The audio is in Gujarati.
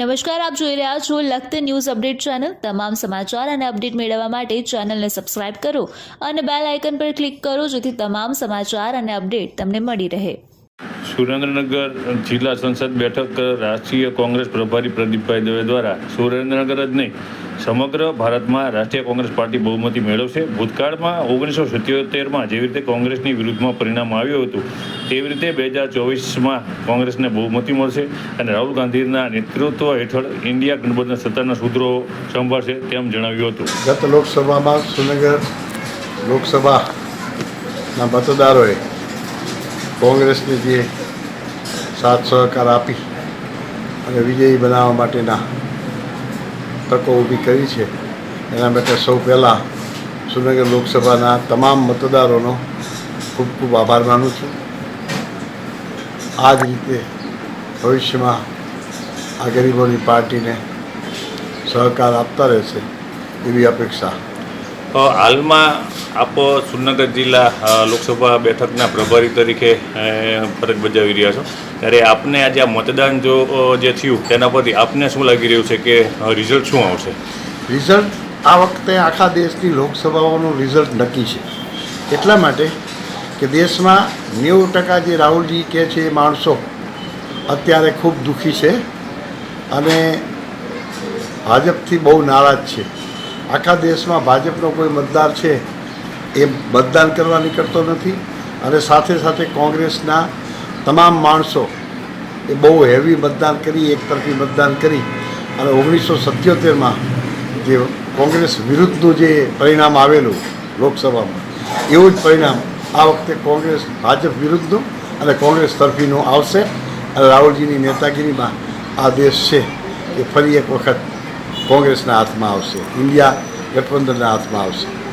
નમસ્કાર, આપ જોઈ રહ્યા છો લખત ન્યૂઝ અપડેટ ચેનલ. તમામ સમાચાર અને અપડેટ મેળવવા માટે ચેનલને સબસ્ક્રાઇબ કરો અને બેલ આઇકન પર ક્લિક કરો જેથી તમામ સમાચાર અને અપડેટ તમને મળી રહે. સુરેન્દ્રનગર જિલ્લા સંસદ બેઠક રાષ્ટ્રીય કોંગ્રેસ પ્રભારી પ્રદીપભાઈ દવે દ્વારા. સુરેન્દ્રનગર જ નહીં સમગ્ર ભારતમાં રાષ્ટ્રીય કોંગ્રેસ પાર્ટી બહુમતી મેળવશે. ભૂતકાળમાં ઓગણીસો સિત્યોતેરમાં જેવી રીતે કોંગ્રેસની વિરુદ્ધમાં પરિણામ આવ્યું હતું, તેવી રીતે બે હજાર ચોવીસમાં કોંગ્રેસને બહુમતી મળશે અને રાહુલ ગાંધીના નેતૃત્વ હેઠળ ઇન્ડિયા ગઠબંધન સત્તાના સૂત્રો સંભાળશે તેમ જણાવ્યું હતું. ગત લોકસભામાં સુનગર લોકસભાના મતદારોએ કોંગ્રેસને જે સાથ સહકાર આપી અને વિજયી બનાવવા માટેના તકો ઊભી કરી છે. એના માટે સૌ પહેલાં સુનગર લોકસભાના તમામ મતદારોનો ખૂબ ખૂબ આભાર માનું છું. આ જ રીતે ભવિષ્યમાં આ ગરીબોની પાર્ટીને સહકાર આપતા રહેશે એવી અપેક્ષા હાલમાં આપ સુરનગર જિલ્લા લોકસભા બેઠકના પ્રભારી તરીકે ફરજ બજાવી રહ્યા છો. ત્યારે આપને આજે આ મતદાન જો જે થયું તેના પરથી આપને શું લાગી રહ્યું છે કે રિઝલ્ટ શું આવશે? રિઝલ્ટ આ વખતે આખા દેશની લોકસભાઓનું રિઝલ્ટ નક્કી છે. એટલા માટે કે દેશમાં નેવું ટકા જે રાહુલજી કહે છે એ માણસો અત્યારે ખૂબ દુઃખી છે અને ભાજપથી બહુ નારાજ છે. આખા દેશમાં ભાજપનો કોઈ મતદાર છે એ મતદાન કરવા નીકળતો નથી અને સાથે સાથે કોંગ્રેસના તમામ માણસો એ બહુ હેવી મતદાન કરી એકતરફી મતદાન કરી અને ઓગણીસો સત્યોતેરમાં જે કોંગ્રેસ વિરુદ્ધનું જે પરિણામ આવેલું લોકસભામાં, એવું જ પરિણામ આ વખતે કોંગ્રેસ ભાજપ વિરુદ્ધનું અને કોંગ્રેસ તરફીનું આવશે અને રાહુલજીની નેતાગીરીમાં આ દેશ છે એ ફરી એક વખત કોંગ્રેસના હાથમાં આવશે ઇન્ડિયા ગઠબંધનના હાથમાં આવશે